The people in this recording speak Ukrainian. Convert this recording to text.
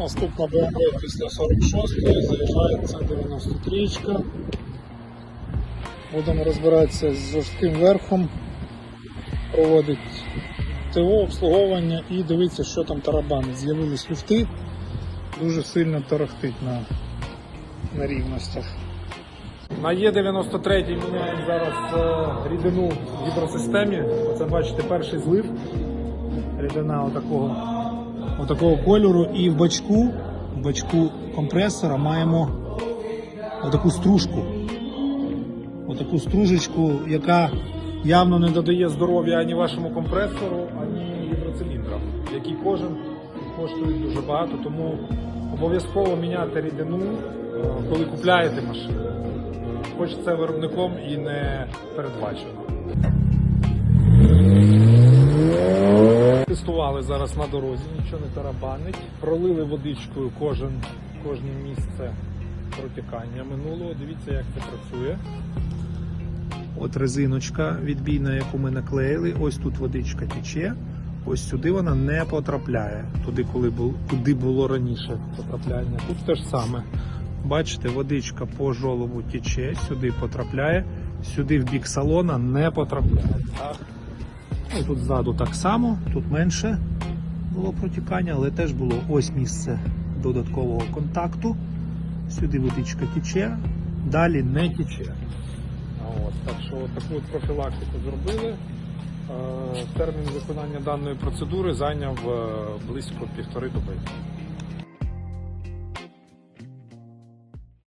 Наступна BMW після 46 заїжджає це 93 Будемо розбиратися з жорстким верхом, проводить ТО, обслуговування і дивитися, що там тарабанить. З'явились люфти, дуже сильно торохтить на, на рівностях. На Е93 міняємо зараз е, рідину в гідросистемі. Оце бачите перший злив. Рідина отакого, отакого кольору. І в бачку, в бачку компресора маємо отаку стружку. Отаку стружечку, яка явно не додає здоров'я ані вашому компресору, ані гідроциліндрам, які кожен коштують дуже багато, тому обов'язково міняти рідину, е, коли купляєте машину. Хоч це виробником і не передбачено. Тестували зараз на дорозі, нічого не тарабанить. Пролили водичкою кожен, кожне місце протікання минулого. Дивіться, як це працює. От резиночка відбійна, яку ми наклеїли. Ось тут водичка тече. Ось сюди вона не потрапляє. Туди, коли бу- куди було раніше потрапляння. Тут те ж саме. Бачите, водичка по жолобу тече, сюди потрапляє, сюди в бік салона не потрапляє. Ну, тут ззаду так само, тут менше було протікання, але теж було ось місце додаткового контакту. Сюди водичка тече, далі не тече. От, так що таку профілактику зробили. Е, Термін виконання даної процедури зайняв е, близько півтори доби.